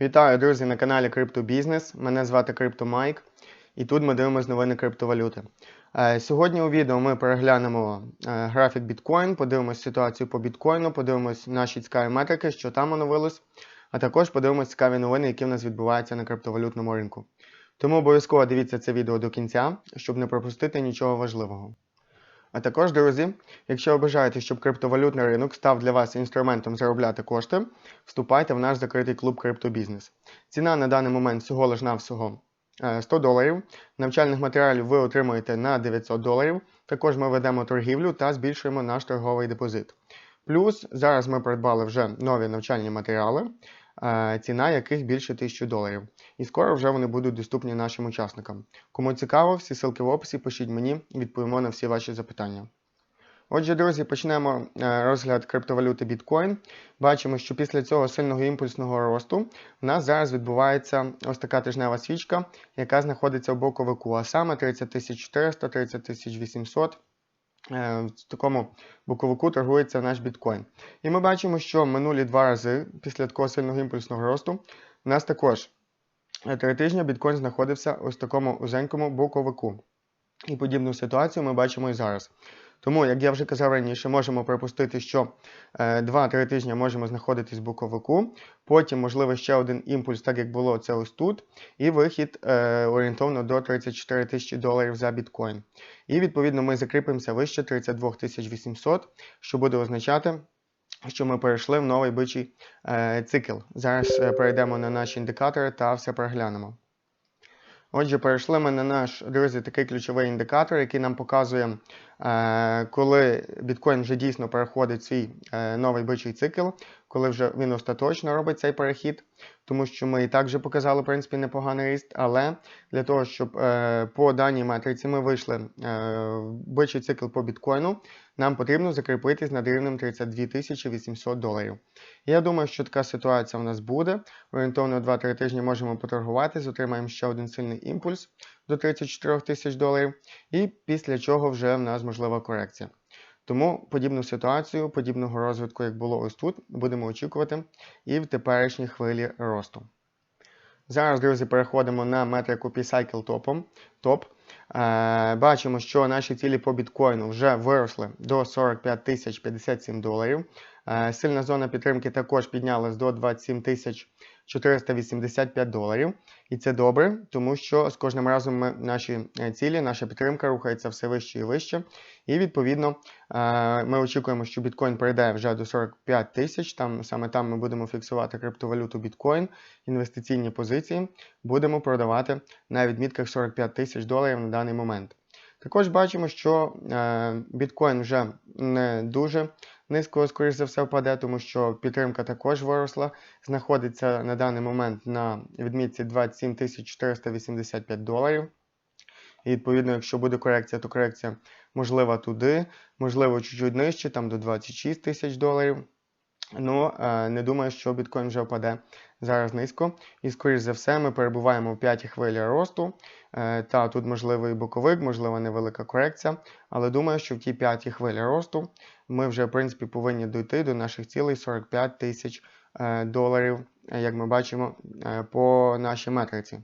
Вітаю, друзі, на каналі Криптобізнес. Мене звати CryptoMike, і тут ми дивимося новини криптовалюти. Е, Сьогодні у відео ми переглянемо е, графік біткоін, подивимося ситуацію по біткоїну, подивимось наші цікаві метрики, що там оновилось, а також подивимось цікаві новини, які в нас відбуваються на криптовалютному ринку. Тому обов'язково дивіться це відео до кінця, щоб не пропустити нічого важливого. А також, друзі, якщо ви бажаєте, щоб криптовалютний ринок став для вас інструментом заробляти кошти, вступайте в наш закритий клуб Криптобізнес. Ціна на даний момент всього лиш навсього е, 100 доларів. Навчальних матеріалів ви отримуєте на 900 доларів. Також ми ведемо торгівлю та збільшуємо наш торговий депозит. Плюс зараз ми придбали вже нові навчальні матеріали, е, ціна яких більше 1000 доларів. І скоро вже вони будуть доступні нашим учасникам. Кому цікаво, всі ссылки в описі, пишіть мені, відповімо на всі ваші запитання. Отже, друзі, почнемо е, розгляд криптовалюти біткоін. Бачимо, що після цього сильного імпульсного росту в нас зараз відбувається ось така тижнева свічка, яка знаходиться в боковику, а саме 30400, 30800. Е, В такому боковику торгується наш біткоін. І ми бачимо, що минулі два рази після такого сильного імпульсного росту у нас також е, три тижні біткоін знаходився ось такому узенькому боковику. І подібну ситуацію ми бачимо і зараз. Тому, як я вже казав раніше, можемо припустити, що е, 2-3 тижні можемо знаходитись в боковику, потім, можливо, ще один імпульс, так як було це ось тут, і вихід е, орієнтовно до 34 тисячі доларів за біткоін. І відповідно ми закріпимося вище 32 800, що буде означати, що ми перейшли в новий бичий е, цикл. Зараз е, перейдемо на наші індикатори та все переглянемо. Отже, перейшли ми на наш, друзі, такий ключовий індикатор, який нам показує, е, коли біткоін вже дійсно переходить свій е, новий бичий цикл, коли вже він остаточно робить цей перехід, тому що ми і так вже показали, в принципі, непоганий ріст, але для того, щоб е, по даній матриці ми вийшли е, бичий цикл по біткоїну, нам потрібно закріпитись над рівнем 32 800 доларів. Я думаю, що така ситуація в нас буде. Орієнтовно 2-3 тижні можемо поторгуватись, отримаємо ще один сильний імпульс до 34 тисяч доларів, і після чого вже в нас можлива корекція. Тому подібну ситуацію, подібного розвитку, як було ось тут, будемо очікувати і в теперішній хвилі росту. Зараз, друзі, переходимо на метрику P-Cycle Top. Top. Е, бачимо, що наші цілі по біткоїну вже виросли до 45 тисяч 57 доларів. Е, сильна зона підтримки також піднялась до 27 тисяч 485 доларів. І це добре, тому що з кожним разом ми, наші е, цілі, наша підтримка рухається все вище і вище. І відповідно е, ми очікуємо, що біткоін перейде вже до 45 тисяч. Там саме там ми будемо фіксувати криптовалюту біткоін, інвестиційні позиції. Будемо продавати на відмітках 45 тисяч доларів на даний момент. Також бачимо, що е, біткоін вже не дуже низько, скоріш за все, впаде, тому що підтримка також виросла, знаходиться на даний момент на відмітці 27 485 доларів. І відповідно, якщо буде корекція, то корекція можлива туди, можливо, чуть-чуть нижче, там до 26 тисяч доларів. Ну, е, не думаю, що біткоін вже впаде зараз низько. І, скоріш за все, ми перебуваємо в п'ятій хвилі росту. Е, Та тут можливий боковик, можливо, невелика корекція. Але думаю, що в тій п'ятій хвилі росту ми вже, в принципі, повинні дійти до наших цілей 45 тисяч е, доларів, як ми бачимо е, по нашій метриці.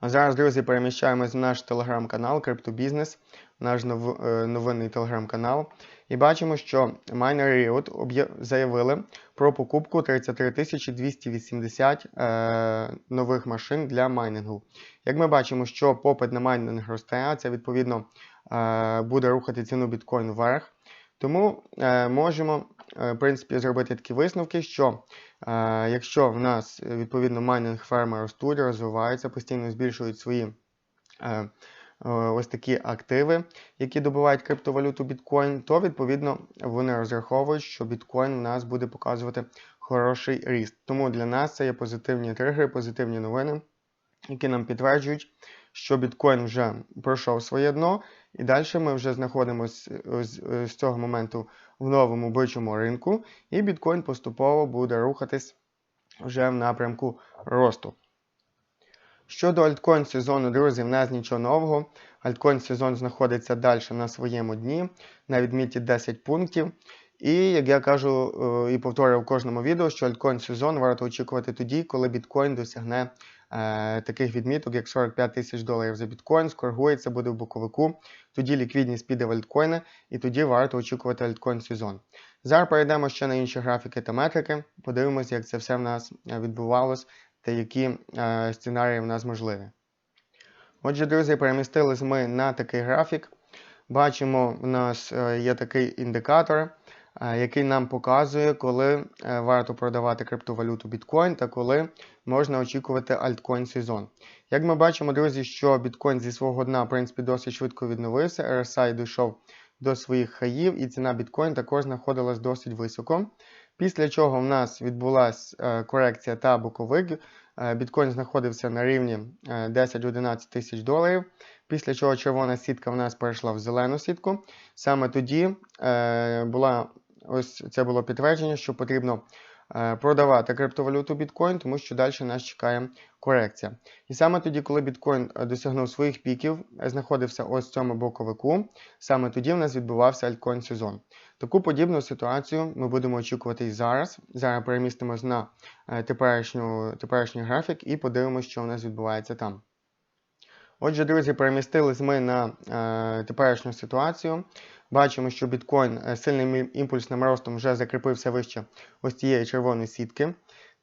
А зараз, друзі, переміщаємось в наш телеграм-канал Криптобізнес, наш нов, е, новинний телеграм-канал. І бачимо, що Miner Riot заявили про покупку 33 280 е, нових машин для майнінгу. Як ми бачимо, що попит на майнинг росте, а це відповідно е, буде рухати ціну біткоін вверх. Тому е, можемо в принципі, зробити такі висновки, що е, якщо в нас е, відповідно майнинг ферми ростуть, розвиваються, постійно збільшують свої е, е, ось такі активи, які добувають криптовалюту біткоін, то відповідно вони розраховують, що біткоін у нас буде показувати хороший ріст. Тому для нас це є позитивні тригери, позитивні новини, які нам підтверджують, що біткоін вже пройшов своє дно, і далі ми вже знаходимося з, з цього моменту в новому бичому ринку, і біткоін поступово буде рухатись вже в напрямку росту. Щодо альткоін сезону, друзі, в нас нічого нового. Альткоін сезон знаходиться далі на своєму дні, на відміті 10 пунктів. І як я кажу е, і повторюю в кожному відео, що альткоін сезон варто очікувати тоді, коли біткоін досягне е, таких відміток, як 45 тисяч доларів за біткоін, скоригується, буде в боковику. Тоді ліквідність піде в альткоїни, і тоді варто очікувати альткоін сезон. Зараз перейдемо ще на інші графіки та метрики. Подивимося, як це все в нас е, відбувалось та які е, сценарії в нас можливі. Отже, друзі, перемістились ми на такий графік. Бачимо, в нас е, є такий індикатор, е, який нам показує, коли е, варто продавати криптовалюту біткоін та коли можна очікувати альткоін сезон. Як ми бачимо, друзі, що біткоін зі свого дна, в принципі, досить швидко відновився, RSI дійшов до своїх хаїв, і ціна біткоін також знаходилась досить високо. Після чого в нас відбулася корекція та боковик. Біткоін знаходився на рівні 10-11 тисяч доларів. Після чого червона сітка в нас перейшла в зелену сітку. Саме тоді е, була ось це було підтвердження, що потрібно е, продавати криптовалюту біткоін, тому що далі нас чекає корекція. І саме тоді, коли біткоін досягнув своїх піків, знаходився ось в цьому боковику, саме тоді в нас відбувався альткоін сезон. Таку подібну ситуацію ми будемо очікувати і зараз. Зараз перемістимось на е, теперішню, теперішній графік і подивимося, що у нас відбувається там. Отже, друзі, перемістились ми на е, теперішню ситуацію. Бачимо, що біткоін е, сильним імпульсним ростом вже закріпився вище ось цієї червоної сітки.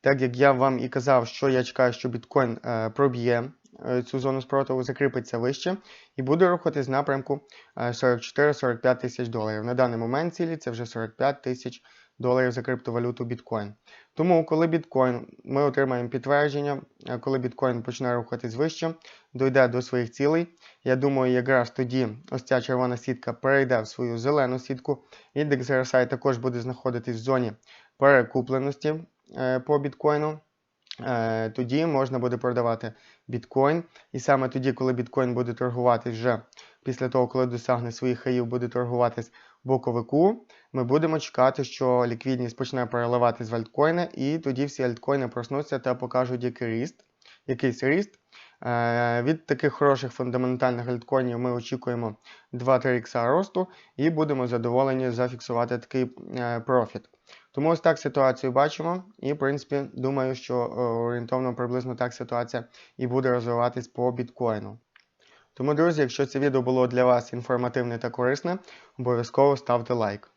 Так як я вам і казав, що я чекаю, що біткоін е, проб'є е, цю зону спротиву, закріпиться вище і буде рухатись в напрямку е, 44-45 тисяч доларів. На даний момент цілі це вже 45 тисяч доларів за криптовалюту біткоін. Тому, коли біткоін, ми отримаємо підтвердження, е, коли біткоін почне рухатись вище, дойде до своїх цілей. Я думаю, якраз тоді ось ця червона сітка перейде в свою зелену сітку. Індекс RSI також буде знаходитись в зоні перекупленості е, по біткоїну. Е, тоді можна буде продавати біткоін. І саме тоді, коли біткоін буде торгуватись вже після того, коли досягне своїх хаїв, буде торгуватись боковику, ми будемо чекати, що ліквідність почне переливатись в альткоїни, і тоді всі альткоїни проснуться та покажуть який ріст, якийсь ріст. Е, від таких хороших фундаментальних альткоїнів ми очікуємо 2-3 ікса росту і будемо задоволені зафіксувати такий е, профіт. Тому ось так ситуацію бачимо, і, в принципі, думаю, що е, орієнтовно приблизно так ситуація і буде розвиватись по біткоїну. Тому, друзі, якщо це відео було для вас інформативне та корисне, обов'язково ставте лайк.